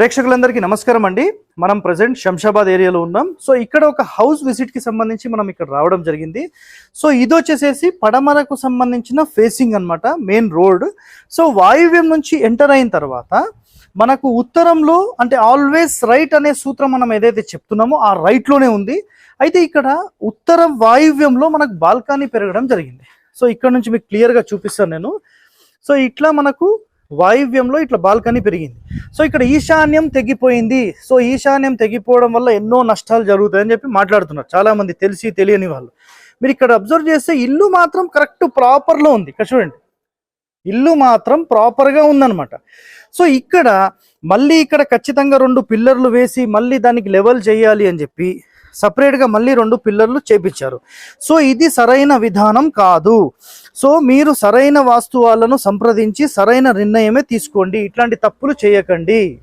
ప్రేక్షకులందరికీ నమస్కారం అండి. మనం ప్రజెంట్ శంషాబాద్ ఏరియాలో ఉన్నాం. సో ఇక్కడ ఒక హౌస్ విజిట్కి సంబంధించి మనం ఇక్కడ రావడం జరిగింది. సో ఇది వచ్చేసేసి పడమరకు సంబంధించిన ఫేసింగ్ అన్నమాట మెయిన్ రోడ్ సో వాయువ్యం నుంచి ఎంటర్ అయిన తర్వాత మనకు ఉత్తరంలో అంటే ఆల్వేస్ రైట్ అనే సూత్రం మనం ఏదైతే చెప్తున్నామో ఆ రైట్లోనే ఉంది. అయితే ఇక్కడ ఉత్తర వాయువ్యంలో మనకు బాల్కనీ పెరగడం జరిగింది. సో ఇక్కడ నుంచి మీకు క్లియర్గా గా చూపిస్తాను నేను. సో ఇట్లా మనకు వాయువ్యంలో ఇట్లా బాల్కనీ పెరిగింది. సో ఇక్కడ ఈశాన్యం తెగిపోయింది. సో ఈశాన్యం తెగిపోవడం వల్ల ఎన్నో నష్టాలు జరుగుతాయని చెప్పి మాట్లాడుతున్నారు. చాలామంది తెలిసి తెలియని వాళ్ళు. మీరు ఇక్కడ అబ్జర్వ్ చేస్తే ఇల్లు మాత్రం కరెక్ట్ ప్రాపర్లో ఉంది. ఇక్కడ చూడండి. ఇల్లు మాత్రం ప్రాపర్గా ఉందన్నమాట. సో ఇక్కడ మళ్ళీ ఇక్కడ ఖచ్చితంగా రెండు పిల్లర్లు వేసి మళ్ళీ దానికి లెవెల్ చేయాలి అని చెప్పి సపరేట్గా మళ్ళీ రెండు పిల్లర్లు చేపించారు. సో ఇది సరైన విధానం కాదు. సో మీరు సరైన వాస్తవాలను సంప్రదించి సరైన నిర్ణయమే తీసుకోండి. ఇట్లాంటి తప్పులు చేయకండి.